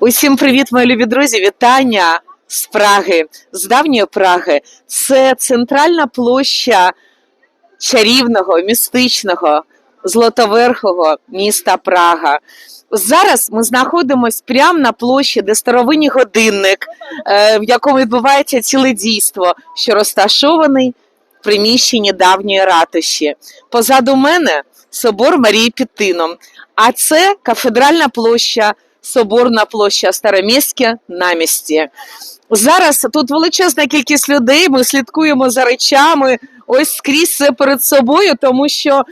Усім привіт, мої любі друзі! Вітання з Праги, з давньої Праги. Це центральна площа чарівного, містичного, злотоверхого міста Прага. Зараз ми знаходимося прямо на площі, де старовинний годинник, е, в якому відбувається ціле дійство, що розташований в приміщенні давньої ратуші. Позаду мене собор Марії Пітином, а це кафедральна площа. Соборна площа Староміське на місці. Зараз тут величезна кількість людей. Ми слідкуємо за речами. Ось скрізь все перед собою, тому що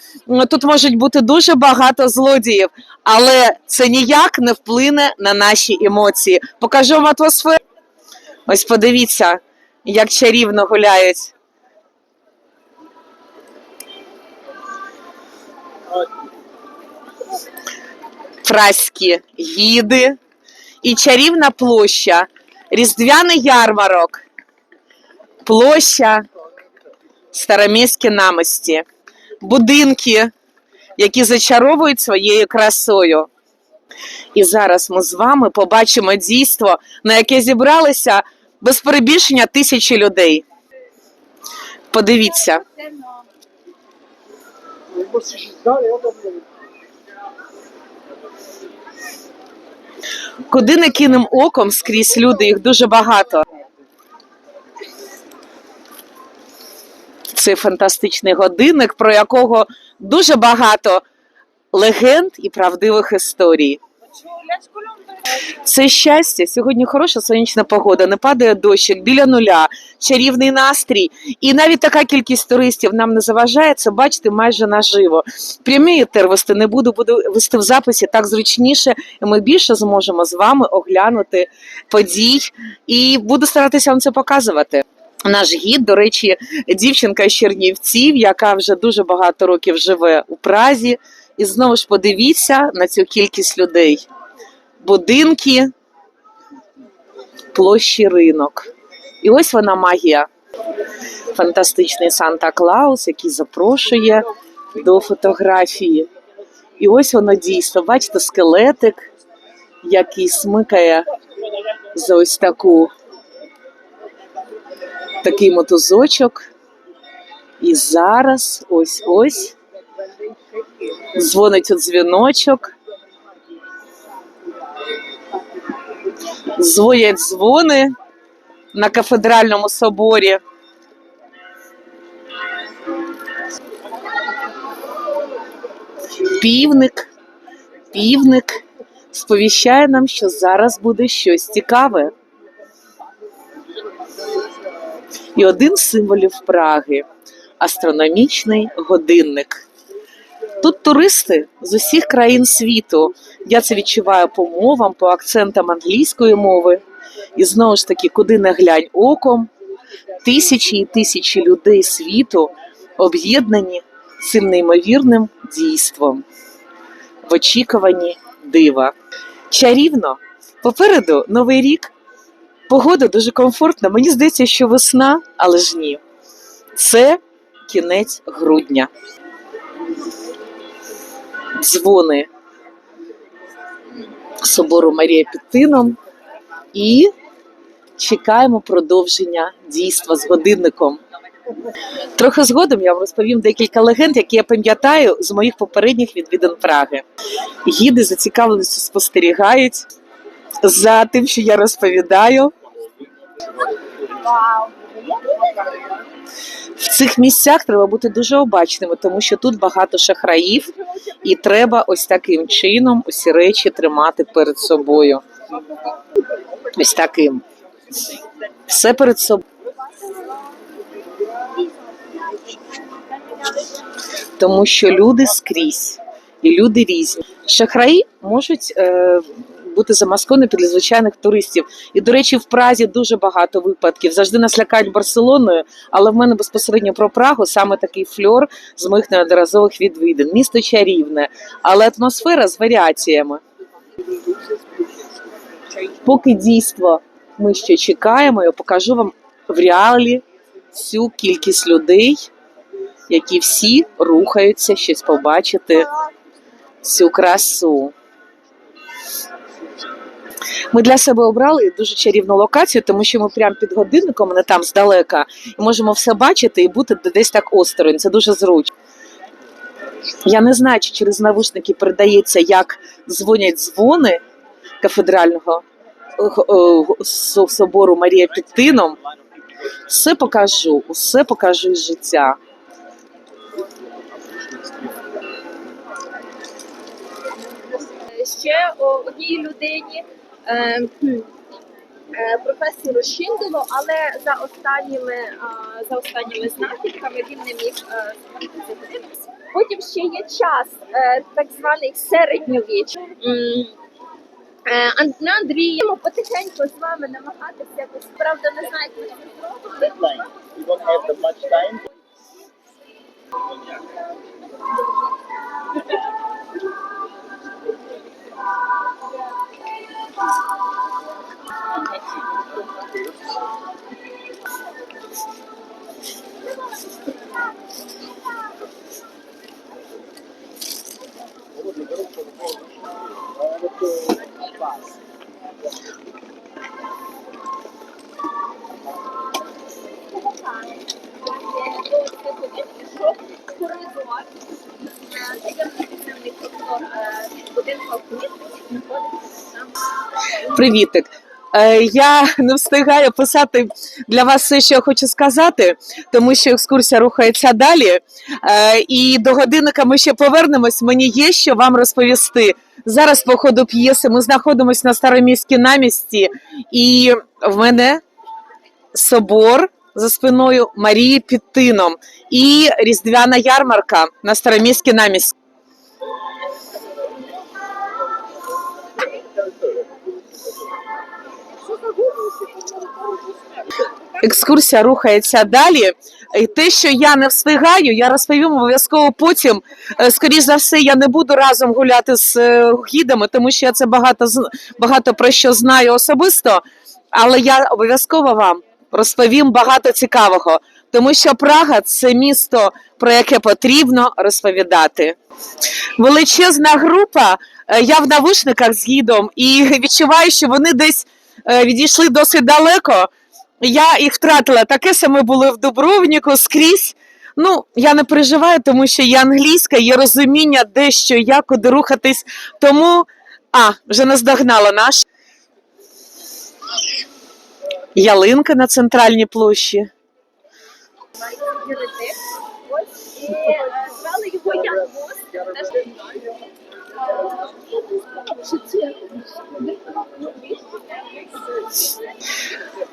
тут можуть бути дуже багато злодіїв, але це ніяк не вплине на наші емоції. Покажу вам атмосферу. Ось подивіться, як чарівно гуляють. Праські гіди і чарівна площа, різдвяний ярмарок, площа Староміські намості, будинки, які зачаровують своєю красою. І зараз ми з вами побачимо дійство, на яке зібралися без перебільшення тисячі людей. Подивіться. Куди не кинем оком скрізь люди, їх дуже багато. Це фантастичний годинник, про якого дуже багато легенд і правдивих історій. Це щастя. Сьогодні хороша сонячна погода, не падає дощик біля нуля, чарівний настрій. І навіть така кількість туристів нам не заважає це бачити майже наживо. Прямий етер вести не буду, буду вести в записі так зручніше, і ми більше зможемо з вами оглянути подій. І буду старатися вам це показувати. Наш гід, до речі, дівчинка з Чернівців, яка вже дуже багато років живе у Празі. І знову ж подивіться на цю кількість людей. Будинки, площі ринок. І ось вона магія. Фантастичний Санта Клаус, який запрошує до фотографії. І ось воно дійсно. Бачите, скелетик, який смикає за ось таку такий мотузочок. І зараз ось ось дзвонить у дзвіночок. Дзвонять дзвони на кафедральному соборі. Півник, півник сповіщає нам, що зараз буде щось цікаве. І один з символів Праги астрономічний годинник. Тут туристи з усіх країн світу. Я це відчуваю по мовам, по акцентам англійської мови. І знову ж таки, куди не глянь оком, тисячі і тисячі людей світу об'єднані цим неймовірним дійством в очікуванні дива. Чарівно, попереду новий рік. Погода дуже комфортна. Мені здається, що весна, але ж ні. Це кінець грудня. Дзвони собору Марія Пітином і чекаємо продовження дійства з годинником. Трохи згодом я вам розповім декілька легенд, які я пам'ятаю з моїх попередніх відвідин Праги. Гіди зацікавленістю спостерігають за тим, що я розповідаю. В цих місцях треба бути дуже обачними, тому що тут багато шахраїв, і треба ось таким чином усі речі тримати перед собою. Ось таким. Все перед собою. Тому що люди скрізь, і люди різні. Шахраї можуть е, бути замасковані під звичайних туристів. І, до речі, в Празі дуже багато випадків. Завжди нас лякають Барселоною, але в мене безпосередньо про Прагу саме такий фльор з моїх неодноразових відвідин. Місто чарівне, але атмосфера з варіаціями. Поки дійство ми ще чекаємо, я покажу вам в реалі всю кількість людей, які всі рухаються щось побачити цю красу. Ми для себе обрали дуже чарівну локацію, тому що ми прямо під годинником, не там здалека, і можемо все бачити і бути десь так осторонь. Це дуже зручно. Я не знаю, чи через навушники передається, як дзвонять дзвони кафедрального е, е, со- собору Марія під Тином. Все покажу, усе покажу із життя. ще о, одній людині, е, е, професору Шинделу, але за останніми, е, за останніми знахідками він не міг е, цей будинок. Потім ще є час, е, так званий середньовіч. Е, На Андріємо потихеньку з вами намагатися якось, правда, не знаю, як ми це. Привітик. Е, Я не встигаю писати для вас все, що я хочу сказати, тому що екскурсія рухається далі. Е, І до годинника ми ще повернемось. Мені є що вам розповісти. Зараз, по ходу п'єси, ми знаходимося на староміській намісті, і в мене собор за спиною Марії під Тином і різдвяна ярмарка на староміській намісті. Екскурсія рухається далі. І те, що я не встигаю, я розповім обов'язково потім. Е, Скоріше за все, я не буду разом гуляти з е, гідами, тому що я це багато багато про що знаю особисто. Але я обов'язково вам розповім багато цікавого, тому що Прага це місто, про яке потрібно розповідати. Величезна група. е, Я в навушниках з гідом і відчуваю, що вони десь відійшли досить далеко. Я їх втратила. Таке саме було в Дубровніку скрізь. Ну, я не переживаю, тому що є англійська, є розуміння, де що, як, куди рухатись. Тому, а, вже наздогнала наш. Ялинка на центральній площі. Звали його Ян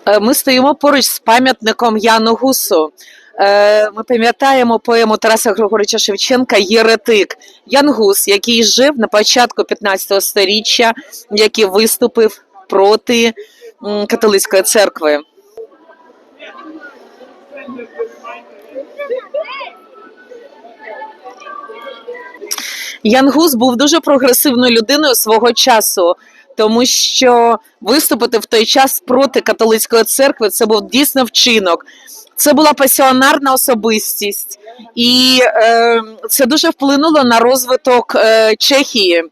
Е, Ми стоїмо поруч з пам'ятником Яну Гусу. Е, Ми пам'ятаємо поему Тараса Григоровича Шевченка Єретик. Ян Гус, який жив на початку 15 століття, який виступив проти католицької церкви. Ян Гус був дуже прогресивною людиною свого часу, тому що виступити в той час проти католицької церкви це був дійсно вчинок. Це була пасіонарна особистість, і е, це дуже вплинуло на розвиток е, Чехії.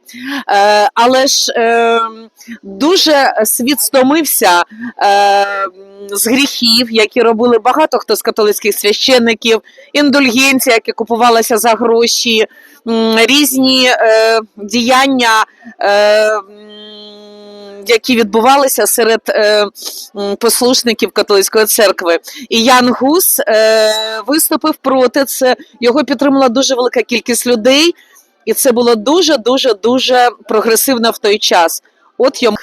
Е, але ж е, дуже світ стомився е, з гріхів, які робили багато хто з католицьких священників, індульгенція, які купувалася за гроші, різні е, діяння. Е, які відбувалися серед е, послушників католицької церкви, і Ян Гус е, виступив проти це. Його підтримала дуже велика кількість людей, і це було дуже, дуже, дуже прогресивно в той час. От йому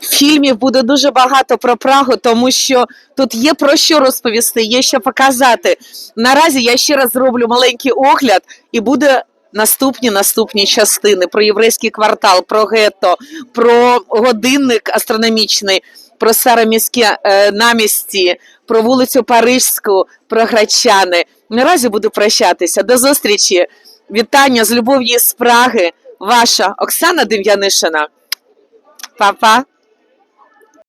фільмів буде дуже багато про Прагу, тому що тут є про що розповісти, є що показати. Наразі я ще раз зроблю маленький огляд, і буде наступні наступні частини про єврейський квартал, про гетто, про годинник астрономічний, про староміське е, намісті, про вулицю Парижську, про грачани. Наразі буду прощатися. До зустрічі. Вітання з любов'ю з Праги. Ваша Оксана Дем'янишина. papá.